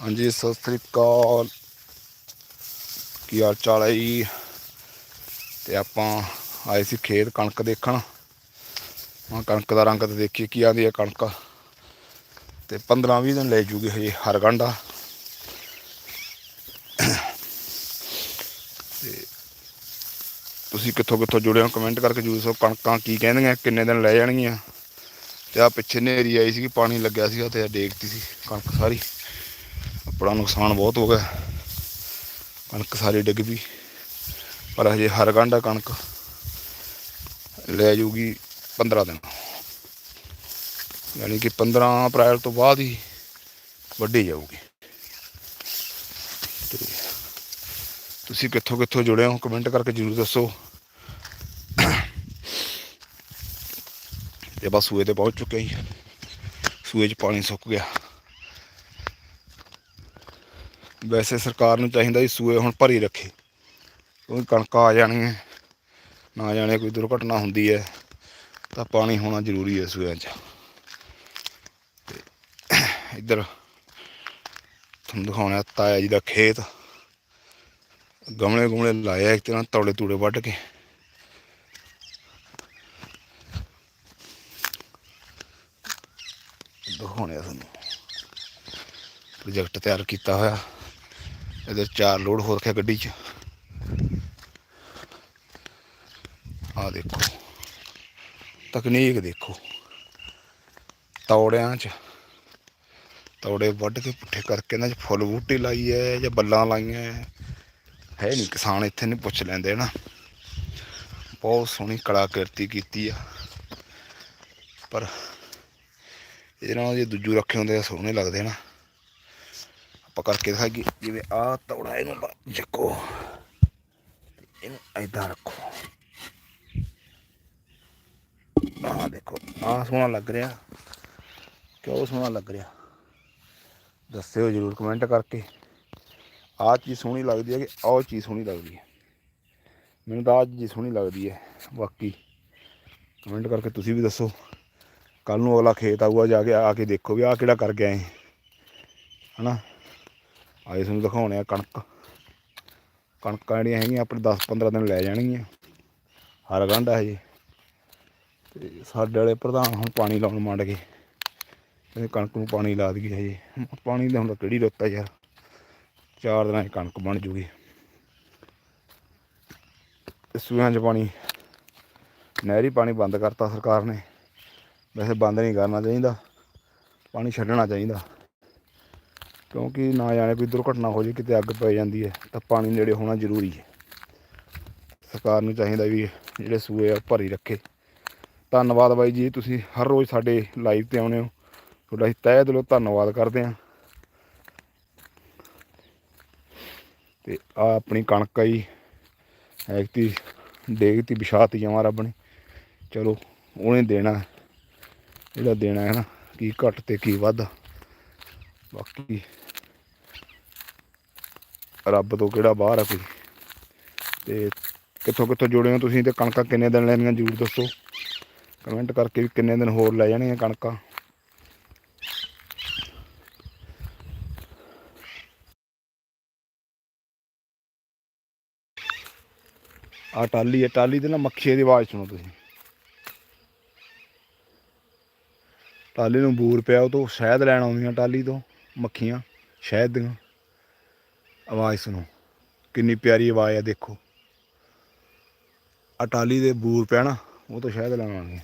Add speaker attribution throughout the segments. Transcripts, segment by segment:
Speaker 1: ਹਾਂਜੀ, ਸਤਿ ਸ੍ਰੀ ਅਕਾਲ। ਕੀ ਹਾਲ ਚਾਲ ਹੈ ਜੀ? ਤੇ ਆਪਾਂ ਆਏ ਸੀ ਖੇਤ ਕਣਕ ਦੇਖਣ। ਹਾਂ ਕਣਕ ਦਾ ਰੰਗ ਤੇ ਦੇਖੀਏ, ਕੀ ਆਂਦੀ ਹੈ ਕਣਕ? ਤੇ 15 20 ਦਿਨ ਲੈ ਜੂਗੀ ਹਜੇ ਹਰ ਗੰਢਾ ਤੇ ਤੁਸੀਂ ਕਿੱਥੋਂ ਕਿੱਥੋਂ ਜੁੜੇ ਹੋ? ਕਮੈਂਟ ਕਰਕੇ ਜਰੂਰ ਦੱਸੋ, ਕਣਕਾਂ ਕੀ ਕਹਿੰਦੀਆਂ, ਕਿੰਨੇ ਦਿਨ ਲੈ ਜਾਣਗੀਆਂ? ਤੇ ਆ ਪਿੱਛੇ ਨੇਰੀ ਆਈ ਸੀ ਪਾਣੀ ਲੱਗਿਆ ਸੀਗਾ ਤੇ ਡੇਗਤੀ ਸੀ ਕਣਕ ਸਾਰੀ। ਆਪਣਾ ਨੁਕਸਾਨ ਬਹੁਤ ਹੋ ਗਿਆ। ਕਣਕ ਸਾਰੀ ਡਿੱਗ ਪਈ। ਪਰ ਹਜੇ ਹਰ ਗੰਢਾ ਕਣਕ ਲੈ ਜੂਗੀ 15 ਦਿਨ। ਯਾਨੀ ਕਿ 15 ਅਪ੍ਰੈਲ ਤੋਂ ਬਾਅਦ ਹੀ ਵੱਢੀ ਜਾਊਗੀ। ਤੇ ਤੁਸੀਂ ਕਿੱਥੋਂ ਕਿੱਥੋਂ ਜੁੜੇ ਹੋ, ਕਮੈਂਟ ਕਰਕੇ ਜਰੂਰ ਦੱਸੋ। ਤੇ ਬਸ ਸੂਏ ਤੇ ਪਹੁੰਚ ਚੁੱਕੇ ਹੀ ਸੂਏ 'ਚ ਪਾਣੀ ਸੁੱਕ ਗਿਆ। ਵੈਸੇ ਸਰਕਾਰ ਨੂੰ ਚਾਹੀਦਾ ਜੀ ਸੂਏ ਹੁਣ ਭਰੀ ਰੱਖੇ। ਕਿਉਂਕਿ ਕਣਕਾਂ ਆ ਜਾਣਗੀਆਂ ਨਾ ਜਾਣੇ ਕੋਈ ਦੁਰਘਟਨਾ ਹੁੰਦੀ ਹੈ, ਤਾਂ ਪਾਣੀ ਹੋਣਾ ਜ਼ਰੂਰੀ ਹੈ ਸੂਇਆਂ 'ਚ। ਇੱਧਰ ਤੁਹਾਨੂੰ ਦਿਖਾਉਣਾ ਤਾਇਆ ਜੀ ਦਾ ਖੇਤ। ਗਮਲੇ ਗੁਮਲੇ ਲਾਇਆ ਇੱਕ ਤਰ੍ਹਾਂ ਤੌੜੇ ਤੂੜੇ ਵੱਢ ਕੇ। ਦਿਖਾਉਣੇ ਆ ਤੁਹਾਨੂੰ। ਪ੍ਰੋਜੈਕਟ ਤਿਆਰ ਕੀਤਾ ਹੋਇਆ। ਇਹਦੇ ਚਾਰ ਲੋਡ ਹੋ ਰੱਖਿਆ ਗੱਡੀ 'ਚ। ਆ ਦੇਖੋ। ਤਕਨੀਕ ਦੇਖੋ। ਤੌੜਿਆਂ 'ਚ। ਤੌੜੇ ਵੱਢ ਕੇ ਪੁੱਠੇ ਕਰਕੇ ਇਹਨਾਂ 'ਚ ਫੁੱਲ ਬੂਟੀ ਲਾਈ ਹੈ ਜਾਂ ਬੱਲਾਂ ਲਾਈਆਂ ਹੈ ਹੈ ਨਹੀਂ ਕਿਸਾਨ ਇੱਥੇ ਨਹੀਂ ਪੁੱਛ ਲੈਂਦੇ ਨਾ ਬਹੁਤ ਸੋਹਣੀ ਕਲਾਕ੍ਰਿਤੀ ਕੀਤੀ ਆ। ਪਰ ਇਹਦੇ ਨਾਲ ਜੇ ਦੂਜੂ ਰੱਖੇ ਹੁੰਦੇ ਆ ਸੋਹਣੇ ਲੱਗਦੇ ਨਾ ਆਪਾਂ ਕਰਕੇ ਦਿਖਾਈਏ। ਜਿਵੇਂ ਆ ਤੌੜਾ ਇਹਨੂੰ ਬ- ਚੱਕੋ। ਇਹਨੂੰ ਐਦਾਂ ਰੱਖੋ। ਆਹ ਦੇਖੋ, ਆਹ ਸੋਹਣਾ ਲੱਗ ਰਿਹਾ। ਕਿਉਂ ਸੋਹਣਾ ਲੱਗ ਰਿਹਾ? ਦੱਸਿਓ ਜਰੂਰ ਕਮੈਂਟ ਕਰਕੇ। ਆਹ ਚੀਜ਼ ਸੋਹਣੀ ਲੱਗਦੀ ਹੈ ਕਿ ਆਹ ਚੀਜ਼ ਸੋਹਣੀ ਲੱਗਦੀ ਹੈ? ਮੈਨੂੰ ਤਾਂ ਆਹ ਚੀਜ਼ ਸੋਹਣੀ ਲੱਗਦੀ ਹੈ, ਬਾਕੀ ਕਮੈਂਟ ਕਰਕੇ ਤੁਸੀਂ ਵੀ ਦੱਸੋ। ਕੱਲ ਨੂੰ ਅਗਲਾ ਖੇਤ ਆਊਗਾ ਜਾ ਕੇ ਆ ਕੇ ਦੇਖੋ ਵੀ ਆਹ ਕਿਹੜਾ ਕਰ ਗਿਆ ਹੈ ਹਨਾ? ਆਏ ਤੁਹਾਨੂੰ ਦਿਖਾਉਣੇ ਆ ਕਣਕ। ਕਣਕਾਂ ਜਿਹੜੀਆਂ ਹੈਗੀਆਂ ਆਪਣੇ 10 15 ਦਿਨ ਲੈ ਜਾਣਗੀਆਂ। ਹਰ ਗੰਢ ਹੈ ਜੀ ਤੇ ਸਾਡੇ ਵਾਲੇ ਪ੍ਰਧਾਨ ਹੁਣ ਪਾਣੀ ਲਾਉਣ ਮੰਡ ਗਏ। ਕਹਿੰਦੇ ਕਣਕ ਨੂੰ ਪਾਣੀ ਲਾ ਦਈਏ ਹਜੇ। ਪਾਣੀ ਦਾ ਹੁੰਦਾ ਕਿਹੜੀ ਰੁੱਤ ਆ ਯਾਰ। ਚਾਰ ਦਿਨਾਂ 'ਚ ਕਣਕ ਬਣ ਜੂਗੀ। ਤੇ 'ਚ ਪਾਣੀ, ਨਹਿਰੀ ਪਾਣੀ ਬੰਦ ਕਰਤਾ ਸਰਕਾਰ ਨੇ। ਵੈਸੇ ਬੰਦ ਨਹੀਂ ਕਰਨਾ ਚਾਹੀਦਾ। ਪਾਣੀ ਛੱਡਣਾ ਚਾਹੀਦਾ। ਕਿਉਂਕਿ ਨਾ ਜਾਣੇ ਕੋਈ ਦੁਰਘਟਨਾ ਹੋ ਜੇ, ਕਿਤੇ ਅੱਗ ਪੈ ਜਾਂਦੀ ਹੈ, ਤਾਂ ਪਾਣੀ ਨੇੜੇ ਹੋਣਾ ਜ਼ਰੂਰੀ ਹੈ। ਸਰਕਾਰ ਨੂੰ ਚਾਹੀਦਾ ਵੀ ਜਿਹੜੇ ਸੂਏ ਆ ਉਹ ਭਰੀ ਰੱਖੇ। ਧੰਨਵਾਦ ਬਾਈ ਜੀ, ਤੁਸੀਂ ਹਰ ਰੋਜ਼ ਸਾਡੇ ਲਾਈਵ ਤੇ ਆਉਂਦੇ ਹੋ। ਤੁਹਾਡਾ ਅਸੀਂ ਤਹਿ ਦਿਲੋਂ ਧੰਨਵਾਦ ਕਰਦੇ ਹਾਂ। ਤੇ ਆ ਆਪਣੀ ਕਣਕ ਆਈ ਐਕਤੀ ਡੇਗਤੀ ਵਿਛਾਤੀ ਜਮਾ ਰੱਬ ਨੇ। ਚਲੋ, ਉਹਨੇ ਦੇਣਾ, ਜਿਹੜਾ ਦੇਣਾ ਹੈ ਨਾ, ਕੀ ਘੱਟ ਤੇ ਕੀ ਵੱਧ। ਬਾਕੀ ਰੱਬ ਤੋਂ ਕਿਹੜਾ ਬਾਹਰ ਆ ਕੋਈ? ਤੇ ਕਿੱਥੋਂ ਕਿੱਥੋਂ ਜੁੜੇ ਹੋ ਤੁਸੀਂ ਤੇ ਕਣਕਾਂ ਕਿੰਨੇ ਦਿਨ ਲੈਣੀਆਂ ਜਰੂਰ ਦੱਸੋ? ਕਮੈਂਟ ਕਰਕੇ ਵੀ ਕਿੰਨੇ ਦਿਨ ਹੋਰ ਲੈ ਜਾਣੀਆਂ ਕਣਕਾਂ? ਆ ਟਾਲੀ ਹੈ ਟਾਲੀ ਤੇ ਨਾ ਮੱਖੀਏ ਦੀ ਆਵਾਜ਼ ਸੁਣੋ ਤੁਸੀਂ। ਟਾਲੀ ਨੂੰ ਬੂਰ ਪਿਆ ਉਹ ਤੋਂ ਸ਼ਹਿਦ ਲੈਣ ਆਉਂਦੀਆਂ ਟਾਲੀ ਤੋਂ। ਮੱਖੀਆਂ, ਸ਼ਹਿਦ ਦੀਆਂ। ਆਵਾਜ਼ ਸੁਣੋ, ਕਿੰਨੀ ਪਿਆਰੀ ਆਵਾਜ਼ ਆ, ਦੇਖੋ। ਅਟਾਲੀ ਦੇ ਬੂਰ ਪੈਣਾ ਉਹ ਤੋਂ ਸ਼ਹਿਦ ਲੈਣ ਆਉਂਦੀਆਂ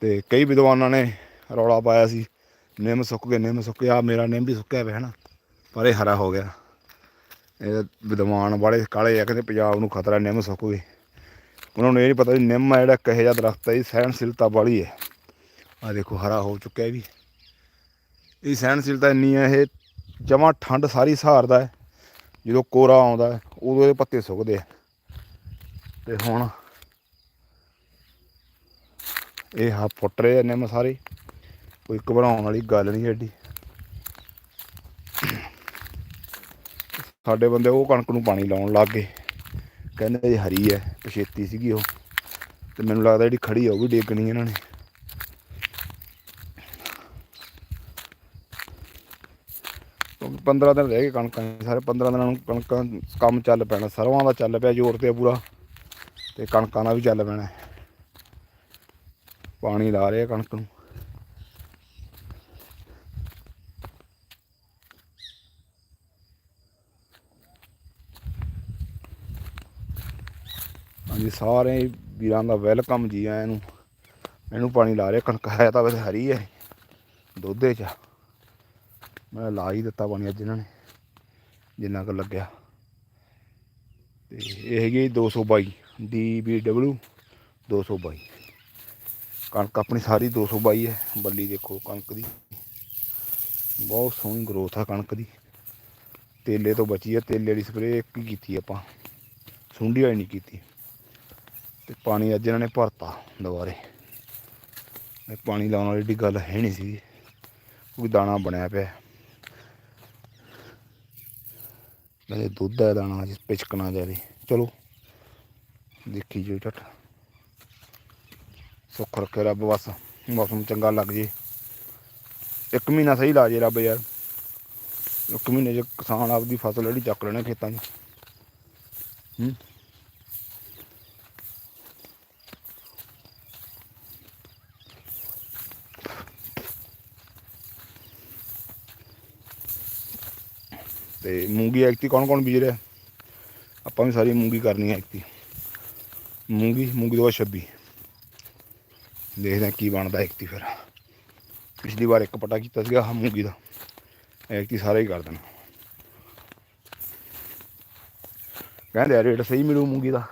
Speaker 1: ਤੇ ਕਈ ਵਿਦਵਾਨਾਂ ਨੇ ਰੌਲਾ ਪਾਇਆ ਸੀ, ਨਿੰਮ ਸੁੱਕ ਗਏ, ਨਿੰਮ ਸੁੱਕ ਗਿਆ ਮੇਰਾ ਨਿੰਮ ਵੀ ਸੁੱਕਿਆ ਪਿਆ ਨਾ, ਪਰ ਇਹ ਹਰਾ ਹੋ ਗਿਆ। ਇਹ ਵਿਦਵਾਨ ਵਾਲੇ ਕਾਲੇ ਆ, ਕਹਿੰਦੇ ਪੰਜਾਬ ਨੂੰ ਖਤਰਾ, ਨਿੰਮ ਸੁੱਕ ਗਏ ਉਹਨਾਂ ਨੂੰ ਇਹ ਨਹੀਂ ਪਤਾ ਵੀ ਨਿੰਮ ਆ ਜਿਹੜਾ ਕਹੇ ਜਿਹਾ ਦਰਖਤ ਹੈ ਇਹ ਸਹਿਣਸ਼ੀਲਤਾ ਵਾਲੀ ਹੈ। ਆ ਦੇਖੋ, ਹਰਾ ਹੋ ਚੁੱਕਿਆ ਵੀ। ਇਹ ਸਹਿਣਸ਼ੀਲਤਾ ਇੰਨੀ ਹੈ ਇਹ ਜਮਾ ਠੰਡ ਸਾਰੀ ਸਹਾਰਦਾ ਹੈ। ਜਦੋਂ ਕੋਰਾ ਆਉਂਦਾ ਹੈ, ਉਦੋਂ ਇਹਦੇ ਪੱਤੇ ਸੁੱਕਦੇ ਆ। ਤੇ ਹੁਣ ਇਹ ਹਾ ਫੁੱਟ ਰਹੇ ਆ ਨਿੰਮ ਸਾਰੇ। ਕੋਈ ਘਬਰਾਉਣ ਵਾਲੀ ਗੱਲ ਨਹੀਂ ਐਡੀ। ਸਾਡੇ ਬੰਦੇ ਉਹ ਕਣਕ ਨੂੰ ਪਾਣੀ ਲਾਉਣ ਲੱਗ ਗਏ। ਕਹਿੰਦੇ ਇਹ ਹਰੀ ਹੈ ਪਛੇਤੀ ਸੀਗੀ ਉਹ। ਤੇ ਮੈਨੂੰ ਲੱਗਦਾ ਜਿਹੜੀ ਖੜੀ ਆ ਉਹ ਵੀ ਡੇਗਣੀ ਇਹਨਾਂ ਨੇ। 15 ਦਿਨ ਰਹਿ ਗਏ ਕਣਕਾਂ ਦੇ, ਸਾਰੇ 15 ਦਿਨਾਂ ਨੂੰ ਕਣਕਾਂ ਕੰਮ ਚੱਲ ਪੈਣਾ ਸਰਵਾਂ ਦਾ ਚੱਲ ਪਿਆ ਜ਼ੋਰ ਤੇ ਪੂਰਾ ਤੇ ਕਣਕਾਂ ਦਾ ਵੀ ਚੱਲ ਪੈਣਾ। ਪਾਣੀ ਲਾ ਰਿਹਾ ਕਣਕ ਨੂੰ। ਹਾਂਜੀ ਸਾਰੇ ਵੀਰਾਂ ਦਾ ਵੈਲਕਮ ਜੀ ਆਇਆਂ ਨੂੰ। ਇਹਨੂੰ ਪਾਣੀ ਲਾ ਰਿਹਾ ਕਣਕ ਹੈ ਤਾਂ ਵੈਸੇ ਹਰੀ ਹੈ ਦੁੱਧੇ ਚ। ਮੈਂ ਲਾ ਹੀ ਦਿੱਤਾ ਪਾਣੀ ਅੱਜ ਇਹਨਾਂ ਨੇ, ਜਿੰਨਾ ਕੁ ਲੱਗਿਆ। ਤੇ ਇਹ ਹੈਗੀ 222 DBW 222 ਕਣਕ ਆਪਣੀ ਸਾਰੀ 222 ਹੈ, ਬੱਲੀ ਦੇਖੋ ਕਣਕ ਦੀ। ਬਹੁਤ ਸੋਹਣੀ ਗਰੋਥ ਆ ਕਣਕ ਦੀ। ਤੇਲੇ ਤੋਂ ਬਚੀ ਹੈ ਤੇਲੇ ਦੀ ਸਪਰੇਅ ਇੱਕ ਹੀ ਕੀਤੀ ਆਪਾਂ, ਸੁੰਡੀ ਵਾਲੀ ਨਹੀਂ ਕੀਤੀ। ਤੇ ਪਾਣੀ ਅੱਜ ਇਹਨਾਂ ਨੇ ਭਰਤਾ ਦੁਬਾਰੇ। ਪਾਣੀ ਲਾਉਣ ਵਾਲੀ ਏਡੀ ਗੱਲ ਹੈ ਨਹੀਂ ਸੀ ਕੋਈ ਦਾਣਾ ਬਣਿਆ ਪਿਆ। ਮੇਰੇ ਦੁੱਧ ਦਾ ਦਾਣਾ ਜਿਸ ਪਿਚਕਣਾ ਜਾਵੇ ਚਲੋ, ਦੇਖੀ ਜੋ ਝਟ। ਸੁੱਖ ਰੱਖੇ ਰੱਬ, ਬਸ। ਮੌਸਮ ਚੰਗਾ ਲੱਗ ਜੇ। ਇੱਕ ਮਹੀਨਾ ਸਹੀ ਲਾ ਜੇ ਰੱਬ ਯਾਰ। ਇੱਕ ਮਹੀਨੇ ਚ ਕਿਸਾਨ ਆਪਦੀ ਫਸਲ ਜਿਹੜੀ ਚੱਕ ਲੈਣਾ ਖੇਤਾਂ 'ਚ। ਹੂੰ। ਤੇ ਮੂੰਗੀ ਐਕਤੀ ਕੌਣ ਕੌਣ ਬੀਜ ਰਿਹਾ? ਆਪਾਂ ਵੀ ਸਾਰੀ ਮੂੰਗੀ ਕਰਨੀ ਹੈ ਐਕਤੀ ਮੂੰਗੀ ਮੂੰਗੀ ਦੋ 26 ਦੇਖਦੇ ਹਾਂ ਕੀ ਬਣਦਾ ਐਕਤੀ ਫਿਰ। ਪਿਛਲੀ ਵਾਰ ਇੱਕ ਪਟਾ ਕੀਤਾ ਸੀਗਾ ਮੂੰਗੀ ਦਾ। ਐਕਤੀ ਸਾਰਾ ਹੀ ਕਰ ਦੇਣਾ। ਕਹਿੰਦੇ ਆ ਰੇਟ ਸਹੀ ਮਿਲੂ ਮੂੰਗੀ ਦਾ।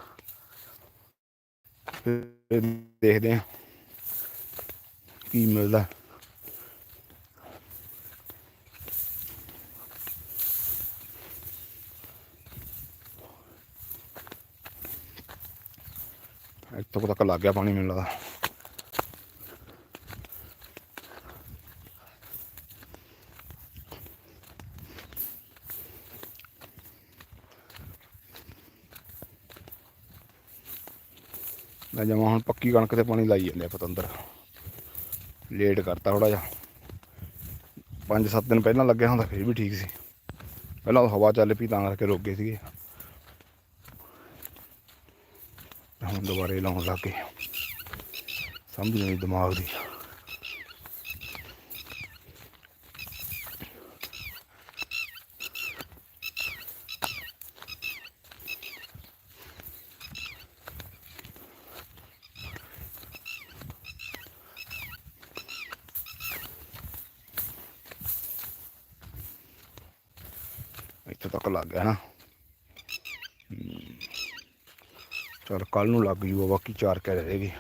Speaker 1: ਫਿਰ ਦੇਖਦੇ ਹਾਂ। ਕੀ ਮਿਲਦਾ। ਇੱਥੋਂ ਤੱਕ ਲੱਗ ਗਿਆ ਪਾਣੀ ਮੈਨੂੰ ਲੱਗਦਾ। ਮੈਂ ਜਮਾ ਹੁਣ ਪੱਕੀ ਕਣਕ ਤੇ ਪਾਣੀ ਲਾਈ ਜਾਂਦੇ ਆ ਪਤੰਦਰ। ਲੇਟ ਕਰਤਾ ਥੋੜਾ ਜਿਹਾ। ਪੰਜ ਸੱਤ ਦਿਨ ਪਹਿਲਾਂ ਲੱਗਿਆ ਹੁੰਦਾ, ਫਿਰ ਵੀ ਠੀਕ ਸੀ। ਪਹਿਲਾਂ ਹਵਾ ਚੱਲ ਪਈ ਤਾਂ ਕਰਕੇ ਰੁਕ ਗਏ ਸੀਗੇ। ਹੁਣ ਦੁਬਾਰੇ ਲਾਉਣ ਲੱਗ ਗਏ ਸਮਝ ਨਹੀਂ ਦਿਮਾਗ ਦੀ ਇੱਥੇ ਤੱਕ ਲੱਗ ਗਿਆ ਨਾ ਚਲ ਕੱਲ ਨੂੰ ਲੱਗ ਜੂਗਾ ਬਾਕੀ ਚਾਰ ਕਹਿ ਗਏ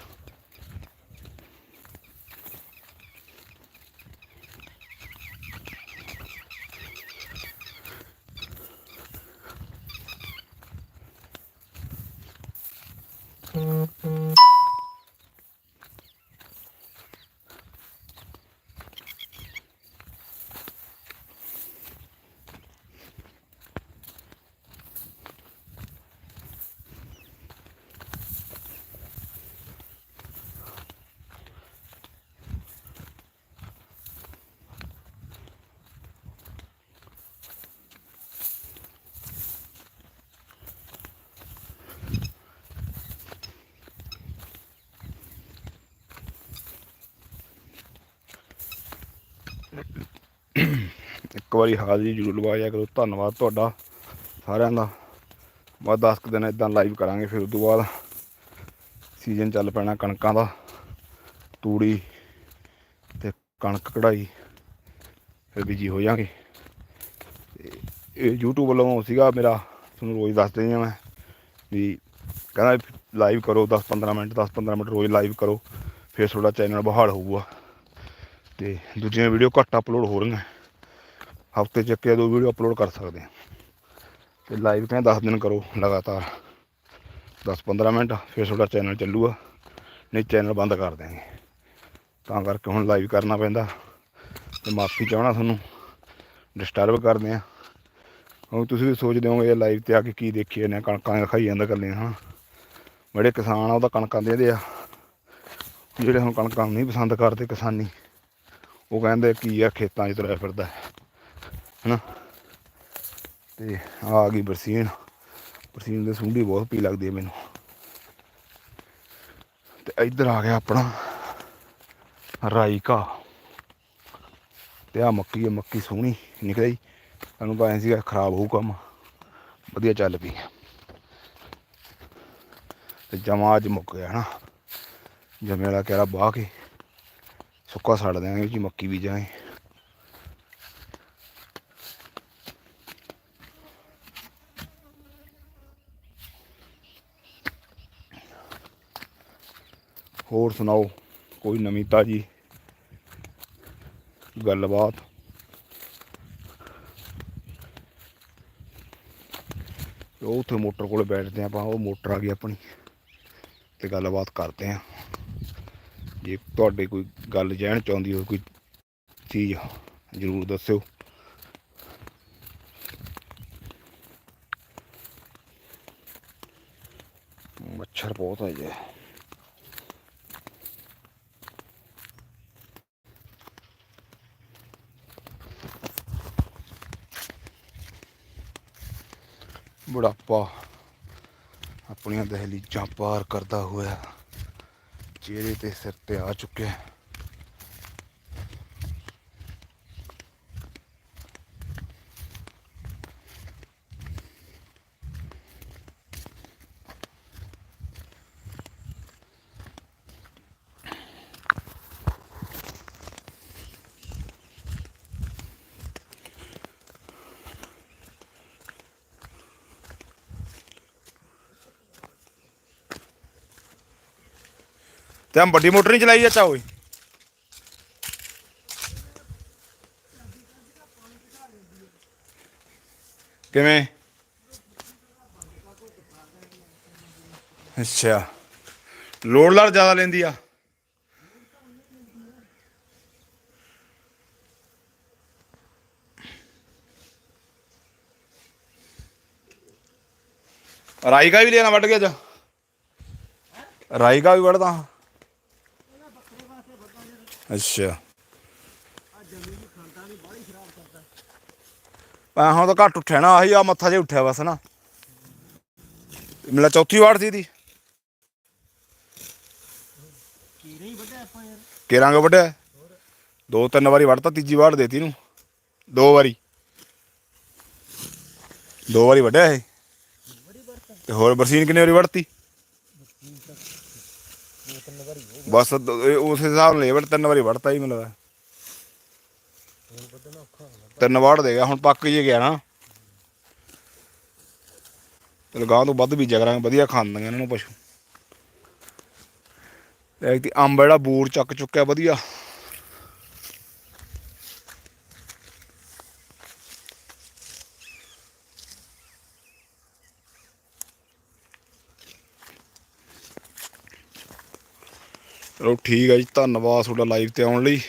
Speaker 1: ਇੱਕ ਵਾਰੀ ਹਾਜ਼ਰੀ ਜ਼ਰੂਰ ਲਵਾਇਆ ਕਰੋ। ਧੰਨਵਾਦ ਤੁਹਾਡਾ ਸਾਰਿਆਂ ਦਾ। ਬਸ 10 ਕੁ ਦਿਨ ਇਦਾਂ ਲਾਈਵ ਕਰਾਂਗੇ ਫਿਰ ਉਸ ਤੋਂ ਬਾਅਦ। ਸੀਜ਼ਨ ਚੱਲ ਪੈਣਾ ਕਣਕਾਂ ਦਾ। ਤੂੜੀ ਤੇ ਕਣਕ ਕਢਾਈ। ਫਿਰ ਬਿਜ਼ੀ ਹੋ ਜਾਾਂਗੇ ਇਹ YouTube ਵੱਲੋਂ ਸੀਗਾ ਮੇਰਾ, ਤੁਹਾਨੂੰ ਰੋਜ਼ ਦੱਸਦੇ ਹਾਂ ਮੈਂ ਵੀ ਕਹਿੰਦਾ ਲਾਈਵ ਕਰੋ 10-15 ਮਿੰਟ 10-15 ਮਿੰਟ ਰੋਜ਼ ਲਾਈਵ ਕਰੋ। ਫਿਰ ਤੁਹਾਡਾ ਚੈਨਲ ਬਹਾਲ ਹੋਊਗਾ। ਤੇ ਦੂਜੀਆਂ ਵੀਡੀਓ ਘੱਟ ਅਪਲੋਡ ਹੋ ਰਹੀਆਂ। ਹਫ਼ਤੇ ਚ ਇੱਕ ਜਾਂ ਦੋ ਵੀਡੀਓ ਅਪਲੋਡ ਕਰ ਸਕਦੇ ਆ ਤੇ ਲਾਈਵ ਕਹਿੰਦੇ 10 ਦਿਨ ਕਰੋ ਲਗਾਤਾਰ। 10-15 ਮਿੰਟ, ਫਿਰ ਤੁਹਾਡਾ ਚੈਨਲ ਚੱਲੂਗਾ। ਨਹੀਂ ਚੈਨਲ ਬੰਦ ਕਰ ਦਿਆਂਗੇ। ਤਾਂ ਕਰਕੇ ਹੁਣ ਲਾਈਵ ਕਰਨਾ ਪੈਂਦਾ। ਤੇ ਮਾਫੀ ਚਾਹਣਾ ਤੁਹਾਨੂੰ। ਡਿਸਟਰਬ ਕਰਦੇ ਆ ਹੁਣ ਤੁਸੀਂ ਵੀ ਸੋਚਦੇ ਹੋਵੋਗੇ ਲਾਈਵ ਤੇ ਆ ਕੇ ਕੀ ਦੇਖੀ ਜਾਂਦੇ ਆ, ਕਣਕਾਂ ਖਾਈ ਜਾਂਦਾ ਕੱਲੇ ਹਾਂ ਜਿਹੜੇ ਕਿਸਾਨ ਆ, ਉਹ ਤਾਂ ਕਣਕਾਂ ਦੇਦੇ ਆ। ਜਿਹੜੇ ਹੁਣ ਕਣਕਾਂ ਨੂੰ ਨਹੀਂ ਪਸੰਦ ਕਰਦੇ ਕਿਸਾਨੀ। ਉਹ ਕਹਿੰਦੇ ਕੀ ਆ, ਖੇਤਾਂ 'ਚ ਤੁਰਿਆ ਫਿਰਦਾ। ਹੈ। ਹਨਾ? ਤੇ ਆ ਗਈ ਬਰਸੀਨ। ਬਰਸੀਨ ਦੇ ਸੁੰਡੀ ਬਹੁਤ ਪੀ ਲੱਗਦੀ ਹੈ ਮੈਨੂੰ। ਤੇ ਇੱਧਰ ਆ ਗਿਆ ਆਪਣਾ ਰਾਈਕਾ ਤੇ ਆ ਮੱਕੀ ਹੈ ਮੱਕੀ ਸੋਹਣੀ ਨਿਕਲੀ। ਸਾਨੂੰ ਤਾਂ ਐਂ ਸੀਗਾ ਖਰਾਬ ਹੋਊ ਕੰਮ। ਵਧੀਆ ਚੱਲ ਪਈ। ਤੇ ਜਮਾ ਅੱਜ ਮੁੱਕ ਗਿਆ ਨਾ। ਜਮੇ ਵਾਲਾ ਕਹਿਰਾ ਬਾਹ ਕੇ। ਸੁੱਕਾ ਛੱਡ ਦਿਆਂਗੇ ਜੀ, ਮੱਕੀ ਬੀਜਾਂਗੇ। ਹੋਰ ਸੁਣਾਓ, ਕੋਈ ਨਵੀਂ ਤਾਜੀ ਗੱਲਬਾਤ? ਉਹ ਉੱਥੇ ਮੋਟਰ ਕੋਲ ਬੈਠਦੇ ਆਪਾਂ, ਉਹ ਮੋਟਰ ਆ ਗਈ ਆਪਣੀ, ਤੇ ਗੱਲਬਾਤ ਕਰਦੇ ਆਂ। ਜੇ ਤੁਹਾਡੇ ਕੋਈ ਗੱਲ ਜਾਣ ਚਾਹੁੰਦੀ ਹੋਵੇ, ਕੋਈ ਚੀਜ਼, ਜ਼ਰੂਰ ਦੱਸਿਓ। ਮੱਛਰ ਬਹੁਤ ਹੈ ਜੇ। ਬੁਢਾਪਾ ਆਪਣੀਆਂ ਦਹਲੀਜ਼ਾਂ ਪਾਰ ਕਰਦਾ ਹੋਇਆ। ਚਿਹਰੇ ਤੇ ਸਿਰ ਤੇ ਆ ਚੁੱਕਿਆ ਤੇ ਹਮ ਵੱਡੀ ਮੋਟਰ ਨਹੀਂ ਚਲਾਈ ਅੱਛਾ ਓਏ। ਕਿਵੇਂ? ਅੱਛਾ। ਲੋੜ ਲਾੜ ਜ਼ਿਆਦਾ ਲੈਂਦੀ ਆ। ਰਾਈ ਕਾ ਵੀ ਲੈਣਾ ਵੱਢ ਗਿਆ ਜਾ ਰਾਈ ਕਾ ਵੀ ਵੱਢਦਾ ਅੱਛਾ। ਆ ਹੁਣ ਤਾਂ ਘੱਟ ਉੱਠਿਆ ਨਾ, ਆਹੀ ਆ ਮੱਥਾ ਜਿਹਾ ਉੱਠਿਆ ਬਸ ਨਾ। ਮੇਰਾ ਚੌਥੀ ਵਾਰ ਸੀ ਦੀ ਕੇਰਾਂਗੇ ਵੱਢਿਆ? ਦੋ ਤਿੰਨ ਵਾਰੀ ਵੱਢਤਾ, ਤੀਜੀ ਵਾਰ ਦੇਤੀ ਇਹਨੂੰ। ਦੋ ਵਾਰੀ। ਦੋ ਵਾਰੀ ਵੱਢਿਆ ਇਹ। ਤੇ ਹੋਰ ਬਰਸੀਨ ਕਿੰਨੇ ਵਾਰੀ ਵੱਢਤੀ? ਬਸ ਦ- ਇਹ ਉਸ ਹਿਸਾਬ ਨਾਲ ਲੇਬਰ ਤਿੰਨ ਵਾਰੀ ਵੜਤਾ ਹੀ ਮੈਨੂੰ ਲੱਗਦਾ। ਤਿੰਨ ਵੜ ਦੇਗਾ ਹੁਣ ਪੱਕ ਜੇ ਗਿਆ ਨਾ। ਤੇ ਗਾਂ ਤੋਂ ਵੱਧ ਬੀਜਿਆ ਕਰਾਂਗੇ, ਵਧੀਆ ਖਾਂਦੀਆਂ ਇਹਨਾਂ ਨੂੰ ਪਸ਼ੂ। ਤੇ ਅੰਬ ਜਿਹੜਾ ਬੂਰ ਚੱਕ ਚੁੱਕਿਆ, ਵਧੀਆ। ਚਲੋ ਠੀਕ ਆ ਜੀ ਧੰਨਵਾਦ ਤੁਹਾਡਾ ਲਾਈਵ ਤੇ ਆਉਣ ਲਈ।